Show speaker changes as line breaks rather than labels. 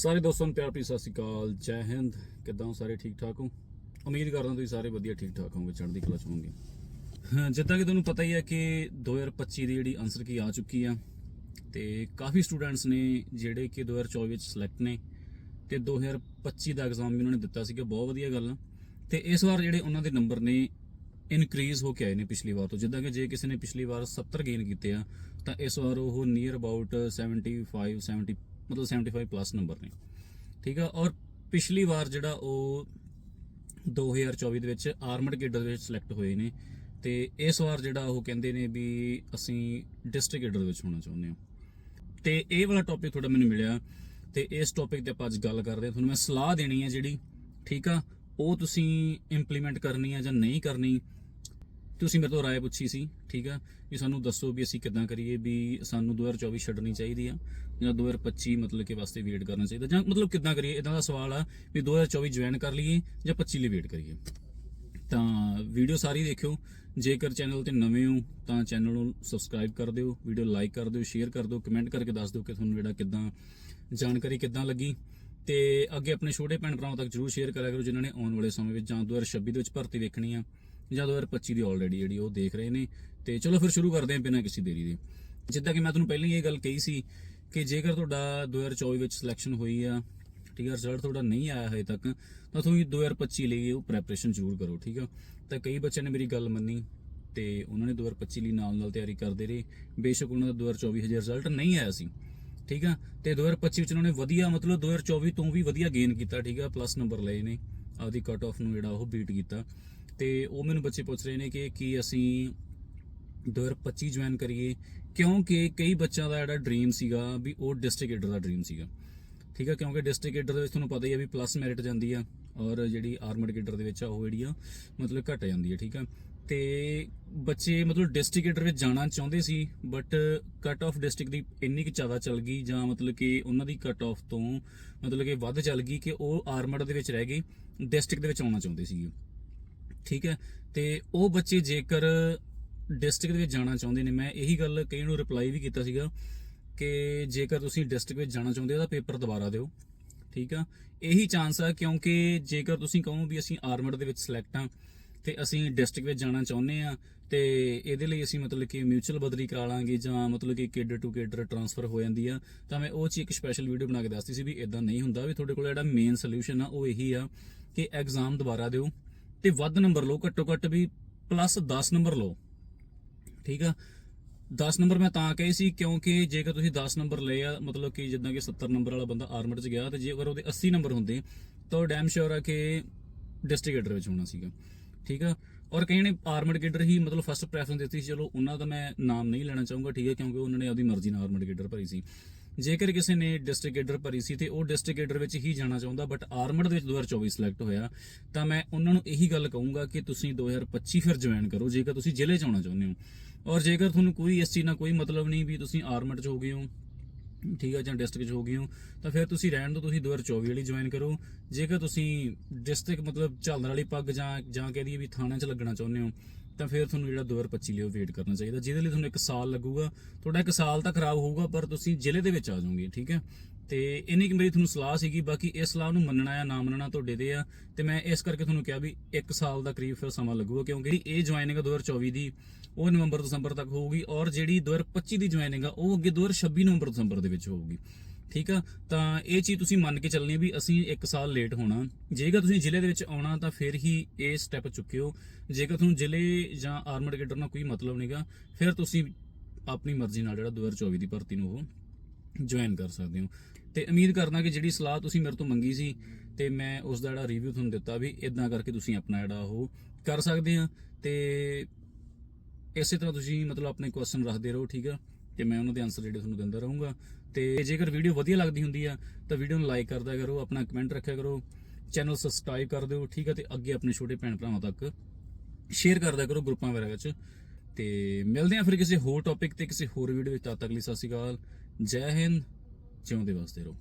ਸਾਰੇ ਦੋਸਤਾਂ ਨੂੰ ਪਿਆਰ ਭਰੀ ਸਤਿ ਸ਼੍ਰੀ ਅਕਾਲ, ਜੈ ਹਿੰਦ। ਕਿੱਦਾਂ ਹੋ ਸਾਰੇ? ਠੀਕ ਠਾਕ ਹੋ? ਉਮੀਦ ਕਰਦਾ ਤੁਸੀਂ ਸਾਰੇ ਵਧੀਆ, ਠੀਕ ਠਾਕ ਹੋਵੋਗੇ, ਚੜ੍ਹਦੀ ਕਲਾ ਚ ਹੋਵੋਗੇ। ਜਿੱਦਾਂ ਕਿ ਤੁਹਾਨੂੰ ਪਤਾ ਹੀ ਹੈ ਕਿ 2025 ਦੀ ਜਿਹੜੀ ਆਨਸਰ ਕੀ ਆ ਚੁੱਕੀ ਆ ਤੇ ਕਾਫੀ ਸਟੂਡੈਂਟਸ ਨੇ ਜਿਹੜੇ ਕਿ 2024 ਵਿੱਚ ਸਿਲੈਕਟ ਨੇ ਤੇ 2025 ਦਾ ਐਗਜ਼ਾਮ ਵੀ ਉਹਨਾਂ ਨੇ ਦਿੱਤਾ ਸੀਗਾ ਬਹੁਤ ਵਧੀਆ ਗੱਲ ਆ। ਤੇ ਇਸ ਵਾਰ ਜਿਹੜੇ ਉਹਨਾਂ ਦੇ ਨੰਬਰ ਨੇ ਇਨਕਰੀਜ਼ ਹੋ ਕੇ ਆਏ ਨੇ ਪਿਛਲੀ ਵਾਰ ਤੋਂ। ਜਿੱਦਾਂ ਕਿ ਜੇ ਕਿਸੇ ਨੇ ਪਿਛਲੀ ਵਾਰ 70 ਗੇਨ ਕੀਤੇ ਆ, ਤਾਂ ਇਸ ਵਾਰ ਉਹ ਨੀਅਰ ਅਬਾਊਟ 75 70 ਮਤਲਬ 75 ਪਲੱਸ ਨੰਬਰ ਨੇ। ਠੀਕ ਆ? ਔਰ ਪਿਛਲੀ ਵਾਰ ਜਿਹੜਾ ਉਹ 2024 ਦੇ ਵਿੱਚ ਆਰਮਡ ਕੇਡਰ ਦੇ ਵਿੱਚ ਸਿਲੈਕਟ ਹੋਏ ਨੇ ਤੇ ਇਸ ਵਾਰ ਜਿਹੜਾ ਉਹ ਕਹਿੰਦੇ ਨੇ ਵੀ ਅਸੀਂ ਡਿਸਟ੍ਰਿਕਟ ਗੇਡਰ ਵਿੱਚ ਹੋਣਾ ਚਾਹੁੰਦੇ ਹਾਂ। ਤੇ ਇਹ ਵਾਲਾ ਟੌਪਿਕ ਤੁਹਾਡਾ ਮੈਨੂੰ ਮਿਲਿਆ। ਤੇ ਇਸ ਟੌਪਿਕ ਤੇ ਆਪਾਂ ਅੱਜ ਗੱਲ ਕਰਦੇ ਹਾਂ। ਤੁਹਾਨੂੰ ਮੈਂ ਸਲਾਹ ਦੇਣੀ ਹੈ ਜਿਹੜੀ, ਠੀਕ ਆ? ਉਹ ਤੁਸੀਂ ਇੰਪਲੀਮੈਂਟ ਕਰਨੀ ਹੈ ਜਾਂ ਨਹੀਂ ਕਰਨੀ? ਤੁਸੀਂ ਮੇਰੇ ਤੋਂ رائے ਪੁੱਛੀ ਸੀ ਠੀਕ ਆ ਵੀ ਸਾਨੂੰ ਦੱਸੋ ਵੀ ਅਸੀਂ ਕਿੱਦਾਂ ਕਰੀਏ ਵੀ ਸਾਨੂੰ 2024 ਛੱਡਣੀ ਚਾਹੀਦੀ ਆ ਜਾਂ 2025 ਮਤਲਬ ਕਿ ਵਾਸਤੇ ਵੇਟ ਕਰਨਾ ਚਾਹੀਦਾ ਜਾਂ ਮਤਲਬ ਕਿੱਦਾਂ ਕਰੀਏ ਇਦਾਂ ਦਾ ਸਵਾਲ ਆ ਵੀ 2024 ਜੁਆਇਨ ਕਰ ਲਈਏ ਜਾਂ 25 ਲਈ ਵੇਟ ਕਰੀਏ ਤਾਂ ਵੀਡੀਓ ਸਾਰੀ ਦੇਖਿਓ ਜੇਕਰ ਚੈਨਲ ਤੇ ਨਵੇਂ ਹੋ ਤਾਂ ਚੈਨਲ ਨੂੰ ਸਬਸਕ੍ਰਾਈਬ ਕਰ ਦਿਓ ਵੀਡੀਓ ਲਾਈਕ ਕਰ ਦਿਓ ਸ਼ੇਅਰ ਕਰ ਦਿਓ ਕਮੈਂਟ ਕਰਕੇ ਦੱਸ ਦਿਓ ਕਿ ਤੁਹਾਨੂੰ ਜਿਹੜਾ ਕਿੱਦਾਂ ਜਾਣਕਾਰੀ ਕਿੱਦਾਂ ਲੱਗੀ ਤੇ ਅੱਗੇ ਆਪਣੇ ਛੋਟੇ ਭੈਣ ਭਰਾਵਾਂ ਤੱਕ ਜਰੂਰ ਸ਼ੇਅਰ ਕਰਿਆ ਕਰੋ ਜਿਨ੍ਹਾਂ ਨੇ ਆਉਣ ਵਾਲੇ ਸਮੇਂ ਵਿੱਚ ਜਾਂ 2026 ਦੇ ਵਿੱਚ ਭਰਤੀ ਵੇਖਣੀ ਆ ਜਾਂ 2025 ਦੀ ਆਲਰੇਡੀ ਜਿਹੜੀ ਉਹ ਦੇਖ ਰਹੇ ਨੇ। ਤੇ ਚਲੋ ਫਿਰ ਸ਼ੁਰੂ ਕਰਦੇ ਹਾਂ ਬਿਨਾਂ ਕਿਸੇ ਦੇਰੀ ਦੇ। ਜਿੱਦਾਂ ਕਿ ਮੈਂ ਤੁਹਾਨੂੰ ਪਹਿਲਾਂ ਹੀ ਇਹ ਗੱਲ ਕਹੀ ਸੀ ਕਿ ਜੇਕਰ ਤੁਹਾਡਾ 2024 ਵਿੱਚ ਸਿਲੈਕਸ਼ਨ ਹੋਈ ਆ, ਠੀਕ ਆ ਰਿਜ਼ਲਟ ਤੁਹਾਡਾ ਨਹੀਂ ਆਇਆ ਹਜੇ ਤੱਕ, ਤਾਂ ਤੁਸੀਂ 2025 ਲਈ ਉਹ ਪ੍ਰੈਪਰੇਸ਼ਨ ਜ਼ਰੂਰ ਕਰੋ, ਠੀਕ ਆ। ਤਾਂ ਕਈ ਬੱਚਿਆਂ ਨੇ ਮੇਰੀ ਗੱਲ ਮੰਨੀ ਤੇ ਉਹਨਾਂ ਨੇ 2025 ਲਈ ਨਾਲ ਨਾਲ ਤਿਆਰੀ ਕਰਦੇ ਰਹੇ। ਬੇਸ਼ੱਕ ਉਹਨਾਂ ਦਾ 2024 ਹਜੇ ਰਿਜ਼ਲਟ ਨਹੀਂ ਆਇਆ ਸੀ, ਠੀਕ ਆ। ਤੇ 2025 ਵਿੱਚ ਉਹਨਾਂ ਨੇ ਵਧੀਆ ਮਤਲਬ 2024 ਤੋਂ ਵੀ ਵਧੀਆ ਗੇਨ ਕੀਤਾ, ਠੀਕ ਆ ਪਲੱਸ ਨੰਬਰ ਲਏ ਨੇ। ਆਪਦੀ ਕਟ ਆਫ ਨੂੰ ਜਿਹੜਾ ਉਹ ਬੀਟ ਕੀਤਾ। ਤੇ ਉਹ ਮੈਨੂੰ ਬੱਚੇ ਪੁੱਛ ਰਹੇ ਨੇ ਕਿ ਕੀ ਅਸੀਂ 2025 ਜੁਆਇਨ ਕਰੀਏ, ਕਿਉਂਕਿ ਕਈ ਬੱਚਿਆਂ ਦਾ ਜਿਹੜਾ ਡ੍ਰੀਮ ਸੀਗਾ ਵੀ ਉਹ ਡਿਸਟ੍ਰਿਕਟ ਏਡਰ ਦਾ ਡ੍ਰੀਮ ਸੀਗਾ। ਠੀਕ ਆ? ਕਿਉਂਕਿ ਡਿਸਟ੍ਰਿਕਟ ਏਡਰ ਦੇ ਵਿੱਚ ਤੁਹਾਨੂੰ ਪਤਾ ਹੀ ਆ ਵੀ ਪਲੱਸ ਮੈਰਿਟ ਜਾਂਦੀ ਆ ਔਰ ਜਿਹੜੀ ਆਰਮਡ ਗੇਡਰ ਦੇ ਵਿੱਚ ਆ, ਉਹ ਜਿਹੜੀ ਆ, ਮਤਲਬ ਘਟ ਜਾਂਦੀ ਆ, ਠੀਕ ਆ? ਤੇ ਬੱਚੇ ਮਤਲਬ ਡਿਸਟ੍ਰਿਕਟ ਏਡਰ ਵਿੱਚ ਜਾਣਾ ਚਾਹੁੰਦੇ ਸੀ ਬਟ ਕਟ ਆਫ ਡਿਸਟ੍ਰਿਕਟ ਦੀ ਇੰਨੀ ਕਿ ਜ਼ਿਆਦਾ ਚੱਲ ਗਈ, ਜਾਂ ਮਤਲਬ ਕਿ ਉਹਨਾਂ ਦੀ ਕਟ ਆਫ ਤੋਂ ਮਤਲਬ ਕਿ ਵੱਧ ਚੱਲ ਗਈ ਕਿ ਉਹ ਆਰਮਡ ਦੇ ਵਿੱਚ ਰਹਿ ਗਏ ਡਿਸਟ੍ਰਿਕਟ ਦੇ ਵਿੱਚ ਆਉਣਾ ਚਾਹੁੰਦੇ ਸੀਗੇ। ਠੀਕ ਹੈ? ਤੇ ਉਹ ਬੱਚੇ ਜੇਕਰ ਡਿਸਟ੍ਰਿਕਟ ਵਿੱਚ ਜਾਣਾ ਚਾਹੁੰਦੇ ਨੇ, ਮੈਂ ਇਹੀ ਗੱਲ ਕਈ ਨੂੰ ਰਿਪਲਾਈ ਵੀ ਕੀਤਾ ਸੀਗਾ ਕਿ ਜੇਕਰ ਤੁਸੀਂ ਡਿਸਟ੍ਰਿਕਟ ਵਿੱਚ ਜਾਣਾ ਚਾਹੁੰਦੇ ਹੋ ਤਾਂ ਪੇਪਰ ਦੁਬਾਰਾ ਦਿਓ, ਠੀਕ ਆ? ਇਹੀ ਚਾਂਸ ਆ ਕਿਉਂਕਿ ਜੇਕਰ ਤੁਸੀਂ ਕਹੋ ਵੀ ਅਸੀਂ ਆਰਮਡ ਦੇ ਵਿੱਚ ਸਿਲੈਕਟ ਆ ਤੇ ਅਸੀਂ ਡਿਸਟ੍ਰਿਕਟ ਵਿੱਚ ਜਾਣਾ ਚਾਹੁੰਦੇ ਆ ਤੇ ਇਹਦੇ ਲਈ ਅਸੀਂ ਮਤਲਬ ਕਿ ਮਿਊਚੁਅਲ ਬਦਲੀ ਕਰਾ ਲਾਂਗੇ ਜਾਂ ਮਤਲਬ ਕਿ ਕੇਡਰ ਟੂ ਕੇਡਰ ਟਰਾਂਸਫਰ ਹੋ ਜਾਂਦੀ ਆ, ਤਾਂ ਮੈਂ ਉਹ ਚ ਇੱਕ ਸਪੈਸ਼ਲ ਵੀਡੀਓ ਬਣਾ ਕੇ ਦੱਸਦੀ ਸੀ ਵੀ ਇਦਾਂ ਨਹੀਂ ਹੁੰਦਾ ਵੀ ਤੁਹਾਡੇ ਕੋਲ ਜਿਹੜਾ ਮੇਨ ਸੋਲੂਸ਼ਨ ਆ ਉਹ ਇਹੀ ਆ ਕਿ ਐਗਜ਼ਾਮ ਦੁਬਾਰਾ ਦਿਓ। ਤੇ ਵੱਧ ਨੰਬਰ ਲਓ, ਘੱਟੋ ਘੱਟ ਵੀ ਪਲੱਸ 10 ਨੰਬਰ ਲਓ। ਠੀਕ ਆ? 10 ਨੰਬਰ ਮੈਂ ਤਾਂ ਕਹੇ ਸੀ, ਕਿਉਂਕਿ ਜੇਕਰ ਤੁਸੀਂ 10 ਨੰਬਰ ਲਏ ਆ, ਮਤਲਬ ਕਿ ਜਿੱਦਾਂ ਕਿ 70 ਨੰਬਰ ਵਾਲਾ ਬੰਦਾ ਆਰਮਡ 'ਚ ਗਿਆ, ਤੇ ਜੇਕਰ ਉਹਦੇ 80 ਨੰਬਰ ਹੁੰਦੇ, ਤਾਂ ਉਹ ਡੈਮ ਸ਼ੋਰ ਆ ਕਿ ਡਿਸਟ੍ਰਿਕਟਰ ਵਿੱਚ ਹੋਣਾ ਸੀਗਾ। ਠੀਕ ਆ? ਔਰ ਕਈ ਨੇ ਆਰਮਡ ਕੇਡਰ ਹੀ ਮਤਲਬ ਫਸਟ ਪ੍ਰੈਫਰੈਂਸ ਦਿੱਤੀ ਸੀ, ਚਲੋ ਉਹਨਾਂ ਦਾ ਮੈਂ ਨਾਮ ਨਹੀਂ ਲੈਣਾ ਚਾਹੂੰਗਾ, ਠੀਕ ਹੈ ਕਿਉਂਕਿ ਉਹਨਾਂ ਨੇ ਆਪਦੀ ਮਰਜ਼ੀ ਨਾਲ ਆਰਮਡ ਕੇਡਰ ਭਰੀ ਸੀ। ਜੇਕਰ ਕਿਸੇ ਨੇ ਡਿਸਟ੍ਰਿਕਟ ਗੇਡਰ ਭਰੀ ਸੀ ਤੇ ਉਹ ਡਿਸਟ੍ਰਿਕਟ ਗੇਡਰ ਵਿੱਚ ਹੀ ਜਾਣਾ ਚਾਹੁੰਦਾ ਬਟ ਆਰਮਡ ਦੇ ਵਿੱਚ 2024 ਸਿਲੈਕਟ ਹੋਇਆ, ਤਾਂ ਮੈਂ ਉਹਨਾਂ ਨੂੰ ਇਹੀ ਗੱਲ ਕਹੂੰਗਾ ਕਿ ਤੁਸੀਂ 2025 ਫਿਰ ਜੁਆਇਨ ਕਰੋ, ਜੇਕਰ ਤੁਸੀਂ ਜ਼ਿਲ੍ਹੇ ਚ ਆਉਣਾ ਚਾਹੁੰਦੇ ਹੋ। ਔਰ ਜੇਕਰ ਤੁਹਾਨੂੰ ਕੋਈ ਇਸ ਚੀਜ਼ ਨਾਲ ਕੋਈ ਮਤਲਬ ਨਹੀਂ ਵੀ ਤੁਸੀਂ ਆਰਮਡ ਚ ਹੋ ਗਏ ਹੋ, ਠੀਕ ਹੈ ਜਾਂ ਡਿਸਟ੍ਰਿਕਟ ਚ ਹੋ ਗਏ ਹੋ, ਤਾਂ ਫਿਰ ਤੁਸੀਂ ਰਹਿਣ ਦੋ ਤੁਸੀਂ 2024 ਵਾਲੀ ਜੁਆਇਨ ਕਰੋ। ਜੇਕਰ ਤੁਸੀਂ ਡਿਸਟ੍ਰਿਕਟ ਮਤਲਬ ਝਾਲਣ ਵਾਲੀ ਪੱਗ ਜਾਂ ਜਾਂ ਕਹਿ ਦਈਏ ਵੀ ਥਾਣੇ 'ਚ ਲੱਗਣਾ ਚਾਹੁੰਦੇ ਹੋ ਤਾਂ ਫਿਰ ਤੁਹਾਨੂੰ ਜਿਹੜਾ 2025 ਲਈ ਉਹ ਵੇਟ ਕਰਨਾ ਚਾਹੀਦਾ, ਜਿਹਦੇ ਲਈ ਤੁਹਾਨੂੰ ਇੱਕ ਸਾਲ ਲੱਗੂਗਾ। ਤੁਹਾਡਾ ਇੱਕ ਸਾਲ ਤਾਂ ਖਰਾਬ ਹੋਊਗਾ, ਪਰ ਤੁਸੀਂ ਜ਼ਿਲ੍ਹੇ ਦੇ ਵਿੱਚ ਆ ਜਾਓਗੇ, ਠੀਕ ਹੈ? ਤੇ ਇੰਨੀ ਕਿ ਮੇਰੀ ਤੁਹਾਨੂੰ ਸਲਾਹ ਸੀਗੀ, ਬਾਕੀ ਇਸ ਸਲਾਹ ਨੂੰ ਮੰਨਣਾ ਆ, ਨਾ ਮੰਨਣਾ ਤੁਹਾਡੇ ਤੇ ਆ, ਤੇ ਮੈਂ ਇਸ ਕਰਕੇ ਤੁਹਾਨੂੰ ਕਿਹਾ ਵੀ ਇੱਕ ਸਾਲ ਦਾ ਕਰੀਬ ਫਿਰ ਸਮਾਂ ਲੱਗੂਗਾ, ਕਿਉਂਕਿ ਇਹ ਜੁਆਇਨਿੰਗ 2024 ਦੀ ਉਹ ਨਵੰਬਰ ਦਸੰਬਰ ਤੱਕ ਹੋਊਗੀ, ਔਰ ਜਿਹੜੀ 2025 ਦੀ ਜੁਆਇਨਿੰਗ ਆ, ਉਹ ਅੱਗੇ 2026 ਨਵੰਬਰ ਦਸੰਬਰ ਦੇ ਵਿੱਚ ਹੋਊਗੀ। ਠੀਕ ਆ? ਤਾਂ ਇਹ ਚੀਜ਼ ਤੁਸੀਂ ਮੰਨ ਕੇ ਚੱਲਣੀ ਵੀ ਅਸੀਂ 1 ਸਾਲ ਲੇਟ ਹੋਣਾ। ਜੇਕਰ ਤੁਸੀਂ ਜ਼ਿਲ੍ਹੇ ਦੇ ਵਿੱਚ ਆਉਣਾ ਤਾਂ ਫਿਰ ਹੀ ਇਹ ਸਟੈਪ ਚੁੱਕਿਓ। ਜੇਕਰ ਤੁਹਾਨੂੰ ਜ਼ਿਲ੍ਹੇ ਜਾਂ ਆਰਮਡ ਗੇਡਰ ਨਾਲ ਕੋਈ ਮਤਲਬ ਨਹੀਂਗਾ ਫਿਰ ਤੁਸੀਂ ਆਪਣੀ ਮਰਜ਼ੀ ਨਾਲ ਜਿਹੜਾ 2024 ਦੀ ਭਰਤੀ ਨੂੰ ਉਹ ਜੁਆਇਨ ਕਰ ਸਕਦੇ ਹੋ। ਤੇ ਉਮੀਦ ਕਰਦਾ ਕਿ ਜਿਹੜੀ ਸਲਾਹ ਤੁਸੀਂ ਮੇਰੇ ਤੋਂ ਮੰਗੀ ਸੀ ਤੇ ਮੈਂ ਉਸ ਦਾ ਜਿਹੜਾ ਰਿਵਿਊ ਤੁਹਾਨੂੰ ਦਿੱਤਾ ਵੀ ਇਦਾਂ ਕਰਕੇ ਤੁਸੀਂ ਆਪਣਾ ਜਿਹੜਾ ਉਹ ਕਰ ਸਕਦੇ ਆ। ਤੇ ਇਸੇ ਤਰ੍ਹਾਂ ਤੁਸੀਂ ਮਤਲਬ ਆਪਣੇ ਕੁਐਸਚਨ ਰੱਖਦੇ ਰਹੋ, ਠੀਕ ਆ? ਤੇ ਮੈਂ ਉਹਨਾਂ ਦੇ ਆਨਸਰ ਜਿਹੜੇ ਤੁਹਾਨੂੰ ਦਿੰਦਾ ਰਹੂੰਗਾ। ਤੇ ਜੇਕਰ ਵੀਡੀਓ ਵਧੀਆ ਲੱਗਦੀ ਹੁੰਦੀ ਆ, ਤਾਂ ਵੀਡੀਓ ਨੂੰ ਲਾਈਕ ਕਰਦਾ ਕਰੋ, ਆਪਣਾ ਕਮੈਂਟ ਰੱਖਿਆ ਕਰੋ ਚੈਨਲ ਸਬਸਕ੍ਰਾਈਬ ਕਰ ਦਿਓ, ਠੀਕ ਆ, ਤੇ ਅੱਗੇ ਆਪਣੇ ਛੋਟੇ ਭੈਣ ਭਰਾਵਾਂ ਤੱਕ ਸ਼ੇਅਰ ਕਰਦਾ ਕਰੋ ਗਰੁੱਪਾਂ ਵਗੈਰਾ ਵਿੱਚ। ਤੇ ਮਿਲਦੇ ਆ ਫਿਰ ਕਿਸੇ ਹੋਰ ਟੌਪਿਕ ਤੇ ਕਿਸੇ ਹੋਰ ਵੀਡੀਓ ਵਿੱਚ, ਤਦ ਤੱਕ ਲਈ ਸਤਿ ਸ਼੍ਰੀ ਅਕਾਲ, ਜੈ ਹਿੰਦ, ਜਿਉਂਦੇ ਵਸਦੇ ਰਹੋ।